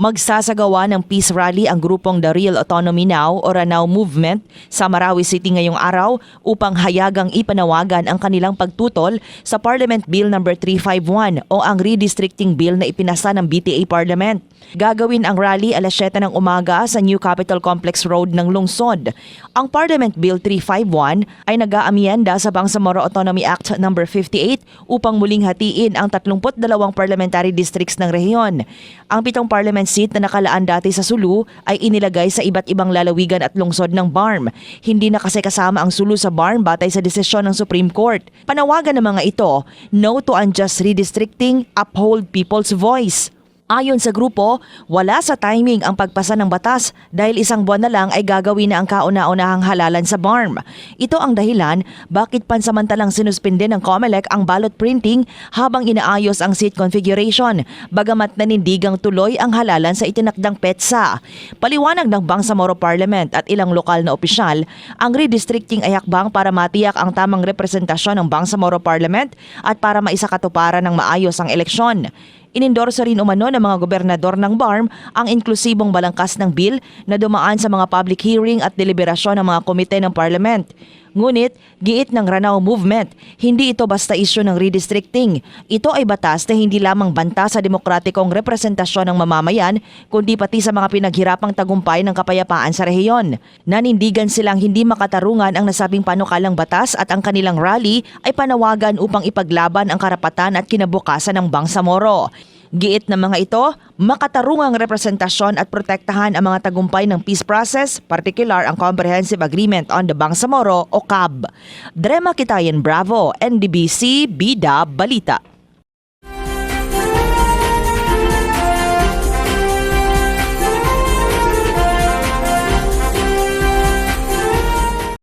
Magsasagawa ng peace rally ang grupong The Real Autonomy Now o Ranao Movement sa Marawi City ngayong araw upang hayagang ipanawagan ang kanilang pagtutol sa Parliament Bill No. 351 o ang redistricting bill na ipinasa ng BTA Parliament. Gagawin ang rally alas 7 ng umaga sa New Capitol Complex Road ng Lungsod. Ang Parliament Bill 351 ay nag-aamienda sa Bangsamoro Autonomy Act No. 58 upang muling hatiin ang 32 parliamentary districts ng rehiyon. Ang pitong parliament seat na nakalaan dati sa Sulu ay inilagay sa iba't ibang lalawigan at lungsod ng BARM. Hindi na kasi kasama ang Sulu sa BARM batay sa desisyon ng Supreme Court. Panawagan ng mga ito, no to unjust redistricting, uphold people's voice. Ayon sa grupo, wala sa timing ang pagpasa ng batas dahil isang buwan na lang ay gagawin na ang kauna-unahang halalan sa BARM. Ito ang dahilan bakit pansamantalang sinuspinde ng COMELEC ang ballot printing habang inaayos ang seat configuration, bagamat nanindigang tuloy ang halalan sa itinakdang petsa. Paliwanag ng Bangsamoro Parliament at ilang lokal na opisyal, ang redistricting ay hakbang para matiyak ang tamang representasyon ng Bangsamoro Parliament at para maisakatuparan ng maayos ang eleksyon. Inendorso rin umano ng mga gobernador ng BARM ang inklusibong balangkas ng bill na dumaan sa mga public hearing at deliberasyon ng mga komite ng parliament. Ngunit, giit ng Ranao Movement, hindi ito basta isyu ng redistricting. Ito ay batas na hindi lamang banta sa demokratikong representasyon ng mamamayan, kundi pati sa mga pinaghirapang tagumpay ng kapayapaan sa rehiyon. Nanindigan silang hindi makatarungan ang nasabing panukalang batas at ang kanilang rally ay panawagan upang ipaglaban ang karapatan at kinabukasan ng Bangsamoro. Giit ng mga ito, makatarungang representasyon at protektahan ang mga tagumpay ng peace process, particular ang Comprehensive Agreement on the Bangsamoro o CAB. Drema Kitayan Bravo, NDBC, Bida, Balita.